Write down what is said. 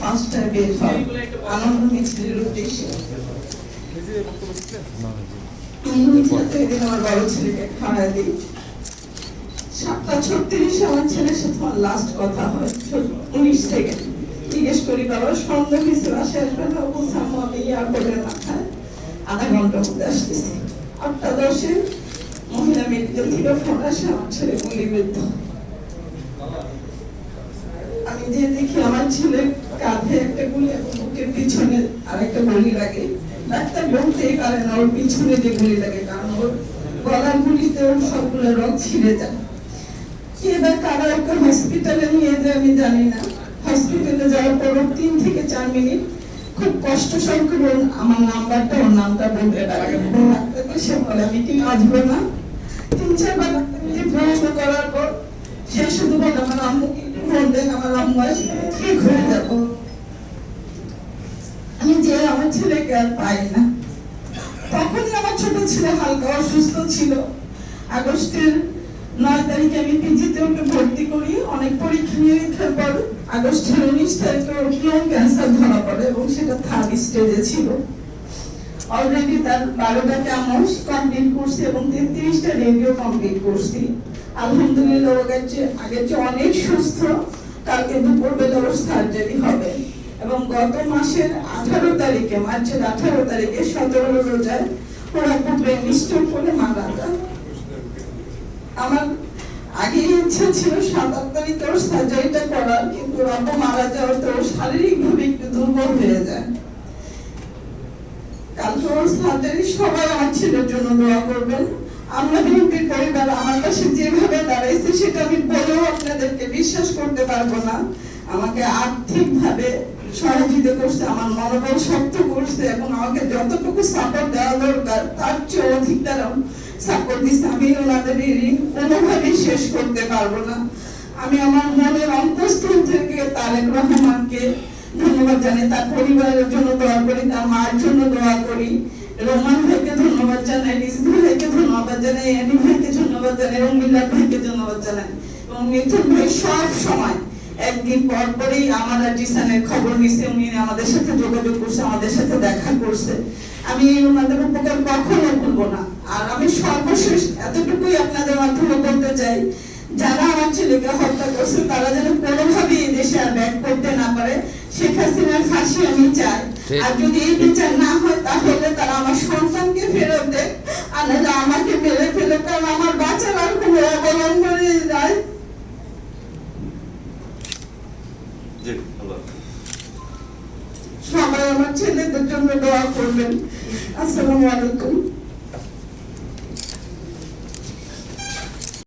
পাঁচটায় বের আনন্দ মিছিলের উদ্দেশ্যে। আটটা দশে মহিলা মেডিকেল থেকে ফোন আসে, আমার ছেলে গুলিবিদ্ধ আমি যে দেখি আমার ছেলের কাঁধে একটা গুলি এবং বুকের পিছনে আরেকটা গুলি লাগে। ডাক্তার বলতেই পারে না ওর পিছনে যে গুলি লাগে, কারণ ওর গলার গুলিতে ওর সবগুলো রক ছিঁড়ে যায়। কে বা কারা হসপিটালে নিয়ে যায় আমি জানি না। হসপিটালে যাওয়ার পর তিন থেকে চার মিনিট খুব কষ্ট সংকলন আমার নাম্বারটা, ওর নামটা বলতে পারে। সে বলে, আমি কি আসব না? তিন চারবার ডাক্তারকে প্রশ্ন করার পর সে শুধু বলে আমার আম্মুকে একটু ফোন দেন আমি ঠিক আমি যে আমার ছেলেকে আর পাই না তখনই আমার ছোট ছেলে হালকা অসুস্থ ছিল আগস্টের নয় তারিখে আমি পিজিতে ওকে ভর্তি করি অনেক পরীক্ষা নিরীক্ষার পর আগস্টের উনিশ তারিখে ওর ক্যান্সার ধরা পড়ে এবং সেটা থার্ড স্টেজে ছিল অলরেডি তার বারোটা কেমোস কমপ্লিট করছি এবং তেত্রিশটা রেডিও কমপ্লিট করছি। আলহামদুলিল্লাহ আগের চেয়ে অনেক সুস্থ। কালকে দুপুর বেলা ওর সার্জারি হবে। এবং গত মাসের আঠারো তারিখে, মার্চের আঠারো তারিখে সতেরো রোজায় ওরা ব্রেন স্ট্রোক করে মারা যায়। আমার আগে ইচ্ছা ছিল সাত আট তারিখে ওর সার্জারিটা করার, কিন্তু মারা যাওয়ার তো শারীরিক ভাবে একটু দুর্বল হয়ে যায়। কালকে ওর সার্জারি সবাই আমার ছেলের জন্য দোয়া করবেন। আমরা বিএনপির পরিবার আমার কাছে যেভাবে দাঁড়াইছে সেটা আমি বলেও আপনাদেরকে বিশ্বাস করতে পারব না। আমাকে আর্থিক ভাবে সহযোগিতা করছে, আমার মনোবল শক্ত করছে এবং আমাকে যতটুকু সাপোর্ট দেওয়া দরকার, তার চেয়ে অধিক তারা সাপোর্ট দিচ্ছে। আমি ওনাদের ঋণ কোনোভাবেই শেষ করতে পারব না। আমি আমার মনের অন্তঃস্থল থেকে তারেক রহমানকে ধন্যবাদ জানাই। তার পরিবারের জন্য দোয়া করি, তার মার জন্য দোয়া করি। রোমান ভাইকে ধন্যবাদ জানাই রিজভি ভাইকে ধন্যবাদ জানাই এনি ভাইকে ধন্যবাদ জানাই, এবং মিল্লাত ভাইকে ধন্যবাদ জানাই। এবং মিথুন ভাই সব সময় একদিন পর পরেই আমার আর খবর নিছে, উনি আমাদের সাথে যোগাযোগ করছে, আমাদের সাথে দেখা করছে। আমি ওনাদের উপকার কখনো ভুলবো না। আর আমি সর্বশেষ এতটুকুই আপনাদের মাধ্যমে বলতে চাই যারা আমার ছেলেকে হত্যা করছে তারা যেন কোনোভাবেই এই দেশে আর ব্যাক করতে না পারে। শেখ হাসিনার ফাঁসি আমি চাই। আর যদি এই বিচার না হয় তাহলে তারা আমার সন্তানকে ফেরত দেয়। আর নাহলে আমাকে মেরে ফেলে কারণ আমার বাচ্চার আর কোনো অবলম্বনে যায় জি সবাই আমার ছেলেদের জন্য দোয়া করবেন। আসসালামু আলাইকুম।